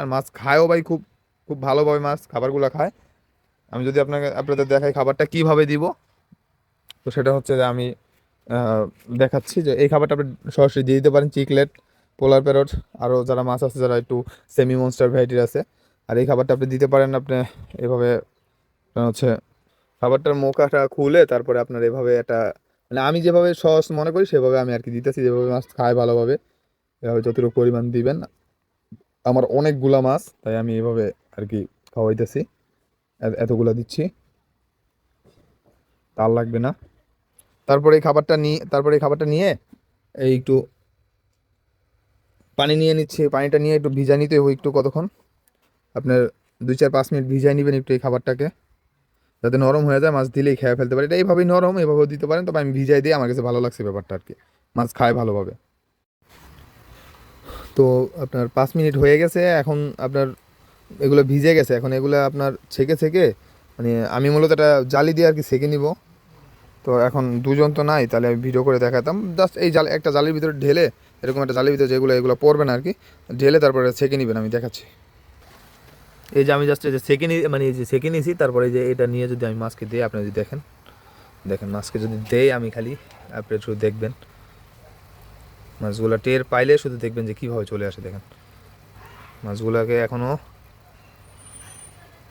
আর মাছ খায়ও ভাই খুব খুব ভালোভাবে মাছ, খাবারগুলো খায়। আমি যদি আপনাকে, আপনাদের দেখাই খাবারটা কীভাবে দিব, তো সেটা হচ্ছে যে আমি দেখাচ্ছি যে এই খাবারটা আপনি সরাসরি দিয়ে দিতে পারেন, চিকলেট, পোলার প্যারট, আরও যারা মাছ আছে, যারা একটু সেমি মনস্টার ভ্যারাইটির আছে, আর এই খাবারটা আপনি দিতে পারেন আপনি এভাবে হচ্ছে খাবারটার মোকাটা খুলে তারপরে আপনার এভাবে একটা মানে আমি যেভাবে সহজ মনে করি, সেভাবে আমি আর কি দিতেছি, যেভাবে মাছ খায় ভালোভাবে, এভাবে যতটুকু পরিমাণ দিবেন। আমার অনেকগুলা মাছ, তাই আমি এভাবে আর কি খাওয়াইতেছি এতগুলা দিচ্ছি। তার লাগবে না। তারপরে এই খাবারটা নিয়ে তারপরে এই খাবারটা নিয়ে এই একটু পানি নিয়ে নিচ্ছি। পানিটা নিয়ে একটু ভিজা নিতে হবে একটু কতক্ষণ। আপনার দুই চার পাঁচ মিনিট ভিজাই নেবেন একটু এই খাবারটাকে। যাতে নরম হয়ে যায়, মাছ দিলেই খেয়ে ফেলতে পারে। এটা এইভাবেই নরম, এভাবেও দিতে পারেন। তবে আমি ভিজাই দিয়ে আমার কাছে ভালো লাগছে ব্যাপারটা আর কি মাছ খায় ভালোভাবে। তো আপনার পাঁচ মিনিট হয়ে গেছে, এখন আপনার এগুলো ভিজে গেছে, এখন এগুলো আপনার ছেঁকে ছেঁকে মানে আমি মূলত এটা জালি দিয়ে আর কি ছেঁকে নিব। তো এখন দুজন তো নাই, তাহলে আমি ভিডিও করে দেখাতাম। জাস্ট এই জাল, একটা জালির ভিতরে ঢেলে, এরকম একটা জালির ভিতরে যেগুলো, এগুলো পড়বে না আর কি, ঢেলে তারপরে ছেঁকে নেবেন, আমি দেখাচ্ছি। এই যে আমি জাস্ট এই যে সেকে নি মানে এই যে সেকে নিয়েছি তারপরে যে এটা নিয়ে যদি আমি মাছকে দিই, আপনি যদি দেখেন দেখেন মাছকে যদি দেই, আমি খালি আপনি শুধু দেখবেন। মাছগুলো টের পাইলে শুধু দেখবেন যে কীভাবে চলে আসে, দেখেন। মাছগুলোকে এখনও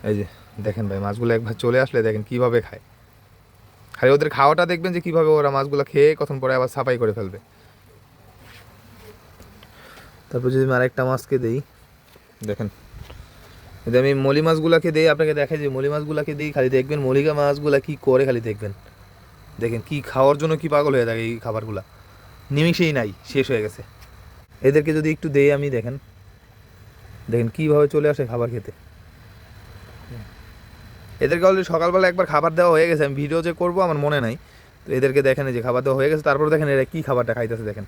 এই যে, দেখেন ভাই, মাছগুলো একবার চলে আসলে দেখেন কীভাবে খায়। খালি ওদের খাওয়াটা দেখবেন যে কীভাবে ওরা মাছগুলো খেয়ে কখন পরে আবার সাফাই করে ফেলবে। তারপর যদি আমি আরেকটা মাছকে দেই, দেখেন। যদি আমি মলি মাছগুলোকে দিই, আপনাকে দেখাই যে মলি মাছগুলোকে দিই, খালি দেখবেন মলিকা মাছগুলো কি করে খালি দেখবেন। দেখেন কি খাওয়ার জন্য কি পাগল হয়ে থাকে এই খাবারগুলা। নিমিষেই নাই, শেষ হয়ে গেছে। এদেরকে যদি একটু দেই আমি, দেখেন। দেখেন কীভাবে চলে আসে খাবার খেতে। এদেরকে অলরেডি সকালবেলা একবার খাবার দেওয়া হয়ে গেছে। আমি ভিডিও যে করব, আমার মনে নাই। তো এদেরকে দেখেন যে খাবার দেওয়া হয়ে গেছে। তারপর দেখেন এরা কী খাবারটা খাইতেছে, দেখেন।